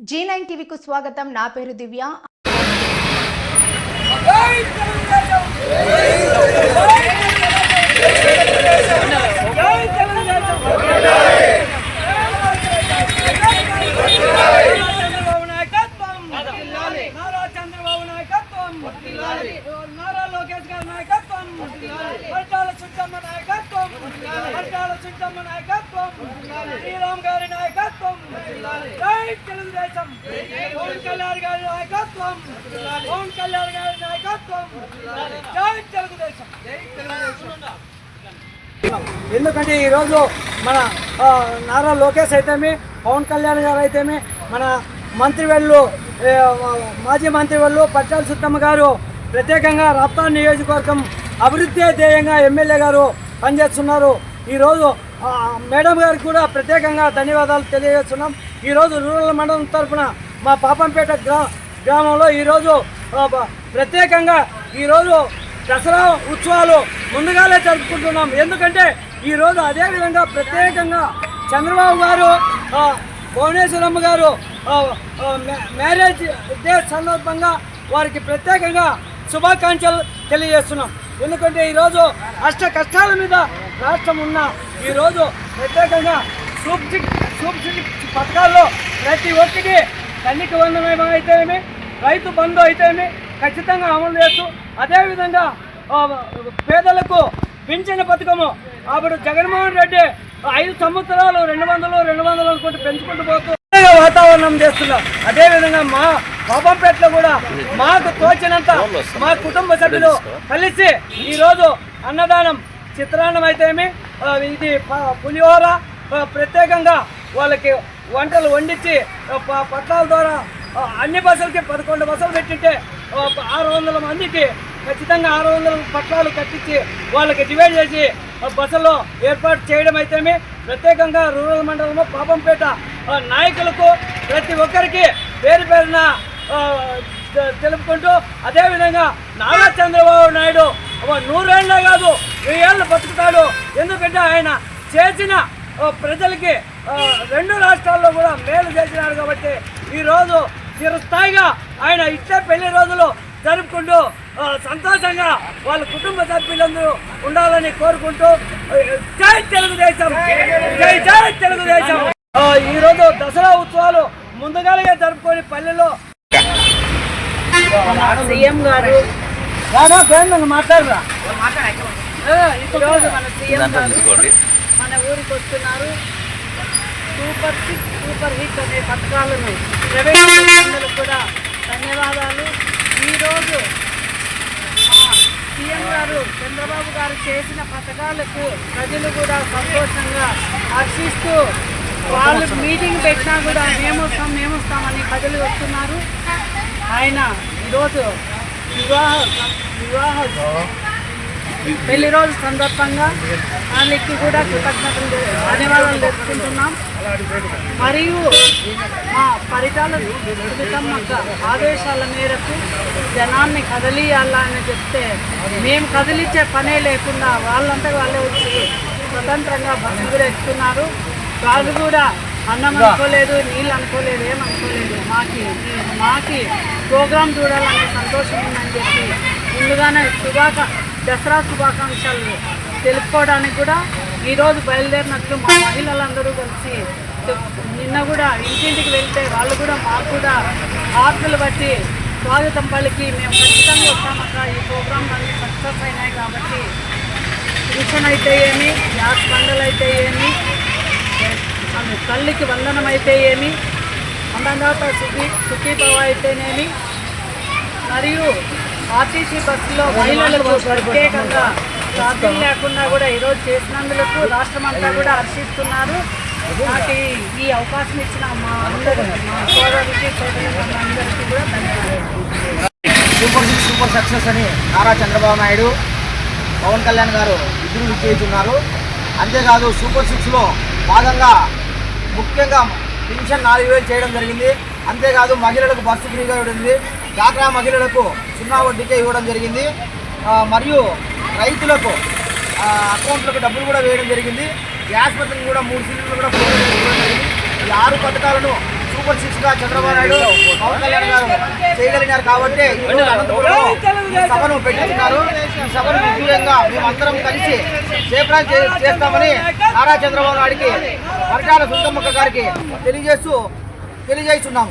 G nine టీవీకు స్వాగతం నా పేరు దివ్య నాయకత్వం చుట్టమ్మ శ్రీరామ్ గారి నాయకత్వం తెలుగుదేశం. పవన్ కళ్యాణ్ గారి నాయకత్వం. పవన్ కళ్యాణ్ గారి నాయకత్వం. జై తెలుగుదేశం. జై తెలుగుదేశం ఎందుకంటే ఈరోజు మన నారా లోకేష్ అయితేమి పవన్ కళ్యాణ్ గారు అయితేమి మన మంత్రివర్యులు ఏ, మాజీ మంత్రివర్యులు పట్టాల సుత్తమ్మ గారు ప్రత్యేకంగా రప్తా నియోజకవర్గం అభివృద్ధి ధ్యేయంగా ఎమ్మెల్యే గారు పనిచేస్తున్నారు. ఈరోజు మేడం గారికి కూడా ప్రత్యేకంగా ధన్యవాదాలు తెలియజేస్తున్నాం. ఈరోజు రూరల్ మండలం తరఫున మా పాపంపేట గ్రా గ్రామంలో ఈరోజు ప్రత్యేకంగా ఈరోజు దసరా ఉత్సవాలు ముందుగానే జరుపుకుంటున్నాం. ఎందుకంటే ఈరోజు అదేవిధంగా ప్రత్యేకంగా చంద్రబాబు గారు భువనేశ్వరమ్మ గారు మ్యా- మ్యారేజ్ డే సందర్భంగా వారికి ప్రత్యేకంగా శుభాకాంక్షలు తెలియజేస్తున్నాం. ఎందుకంటే ఈరోజు అష్ట కష్టాల మీద రాష్ట్రం ఉన్న ఈరోజు ప్రత్యేకంగా సూప్ సూబ్సిడీ పథకాల్లో ప్రతి ఒక్కటి తల్లికి వందనం అయితేమి రైతు బంధు అయితేమి ఖచ్చితంగా అమలు చేస్తూ అదేవిధంగా పేదలకు పింఛన పథకము. అప్పుడు జగన్మోహన్ రెడ్డి ఐదు సంవత్సరాలు రెండు వందలు రెండు వందలు అనుకుంటూ పెంచుకుంటూ పోతూ వాతావరణం చేస్తున్నాం. అదేవిధంగా మా బాబంపేటలో కూడా మాకు తోచినంత మా కుటుంబ సభ్యులు కలిసి ఈరోజు అన్నదానం చిత్రాన్నం అయితేమి ఇది పులిహోర ప్రత్యేకంగా వాళ్ళకి వంటలు వండించి ప- పట్టాల ద్వారా అన్ని బస్సులకి పదకొండు బస్సులు పెట్టింటే ఆరు వందల మందికి ఖచ్చితంగా ఆరు వందల పట్టాలు కట్టించి వాళ్ళకి డివైడ్ చేసి బస్సులో ఏర్పాటు చేయడం అయితేమి ప్రత్యేకంగా రూరల్ మండలంలో పాపంపేట నాయకులకు ప్రతి ఒక్కరికి పేరు పేరున తెలుపుకుంటూ అదేవిధంగా నారా చంద్రబాబు నాయుడు నూరేళ్ళే కాదు వెయ్యేళ్ళు బతుకుతాడు. ఎందుకంటే ఆయన చేసిన ప్రజలకి రెండు రాష్ట్రాల్లో కూడా మేలు చేసినారు కాబట్టి ఈరోజు చిరస్థాయిగా ఆయన ఇచ్చే పెళ్ళి రోజులు జరుపుకుంటూ సంతోషంగా వాళ్ళ కుటుంబ సభ్యులందరూ ఉండాలని కోరుకుంటూ జై తెలుగుదేశం జై జై తెలుగుదేశం. ఈరోజు దసరా ఉత్సవాలు ముందుగానే జరుపుకొని పల్లెలో. సీఎం గారు. మాట్లాడరా? ఈరోజు మన సీఎం గారు. మన ఊరికి వస్తున్నారు. సూపర్ హిట్ సూపర్ హిట్ అనే పథకాలను ప్రవేశపెట్టినందుకు కూడా ధన్యవాదాలు. ఈరోజు ఆ, సీఎం గారు చంద్రబాబు గారు చేసిన పథకాలకు ప్రజలు కూడా సంతోషంగా హర్షిస్తూ వాళ్ళు మీటింగ్ పెట్టినా కూడా మేమొస్తాం మేమొస్తామని ప్రజలు వస్తున్నారు ఆయన ఈరోజు వివాహ వివాహ పెళ్ళి రోజు సందర్భంగా ఆయనకి కూడా కృతజ్ఞతలు ధన్యవాదాలు తెలుపుకుంటున్నాం. మరియు మా పరిటాల ఆదేశాల మేరకు జనాన్ని కదిలియాలా అని చెప్తే మేము కదిలించే పనే లేకుండా వాళ్ళంతా వాళ్ళే వచ్చి స్వతంత్రంగా బస్సులు ఎక్కుతున్నారు వాళ్ళు కూడా అన్నం అనుకోలేదు నీళ్ళు అనుకోలేదు ఏం అనుకోలేదు. మాకి మాకి ప్రోగ్రాం చూడాలనే సంతోషం ఉందని చెప్పి ముందుగానే శుభాక దసరా శుభాకాంక్షలు తెలుపుకోవడానికి కూడా ఈరోజు బయలుదేరినట్లు మా మహిళలందరూ కలిసి నిన్న కూడా ఇంటింటికి వెళ్తే వాళ్ళు కూడా మాకు కూడా ఆర్తులు బట్టి స్వాగతం పలికి మేము ఖచ్చితంగా వస్తామక్క. ఈ ప్రోగ్రాం అన్ని సక్సెస్ అయినాయి కాబట్టి రిషన్ అయితే ఏమి గ్యాస్ బండలు అయితే ఏమి తల్లికి వందనం అయితే ఏమి అందంగా సుఖీ సుఖీభవ అయితేనేమి మరియు ఆర్టీసీ బస్సులో మహిళలకు ప్రత్యేకంగా ఛార్జీలు లేకుండా కూడా ఈరోజు చేసినందుకు రాష్ట్రం అంతా కూడా హర్షిస్తున్నారు. నాకు ఈ- అవకాశం ఇచ్చిన మా అందరూ మా సోదరికి సోదరులకు అందరికీ కూడా ధన్యవాదాలు. సూపర్ సిక్స్ సూపర్ సక్సెస్ అని నారా చంద్రబాబు నాయుడు పవన్ కళ్యాణ్ గారు ఇద్దరు విజయిస్తున్నారు అంతేకాదు సూపర్ సిక్స్లో భాగంగా ముఖ్యంగా పెన్షన్ నాలుగు వేలు చేయడం జరిగింది. అంతేకాదు మహిళలకు బస్సు ఫ్రీగా ఇవ్వడింది డాక్రా మహిళలకు సున్నా వడ్డీకే ఇవ్వడం జరిగింది. మరియు రైతులకు అకౌంట్లకు డబ్బులు కూడా వేయడం జరిగింది. గ్యాస్ పథకం కూడా మూడు సిలిండర్లు కూడా ఫోన్ ఇవ్వడం జరిగింది. ఈ ఆరు పథకాలను సూపర్ సిక్స్గా చంద్రబాబు నాయుడు పవన్ కళ్యాణ్ గారు చేయగలిగినారు కాబట్టి సభను పెట్టుకున్నారు ఈ సభను విజయంగా మేమందరం కలిసి జయప్రాయం చే- చేస్తామని నారా చంద్రబాబు నాయుడికి పరిటాల సుందమ్మక్క గారికి తెలియజేస్తూ తెలియజేస్తున్నాము.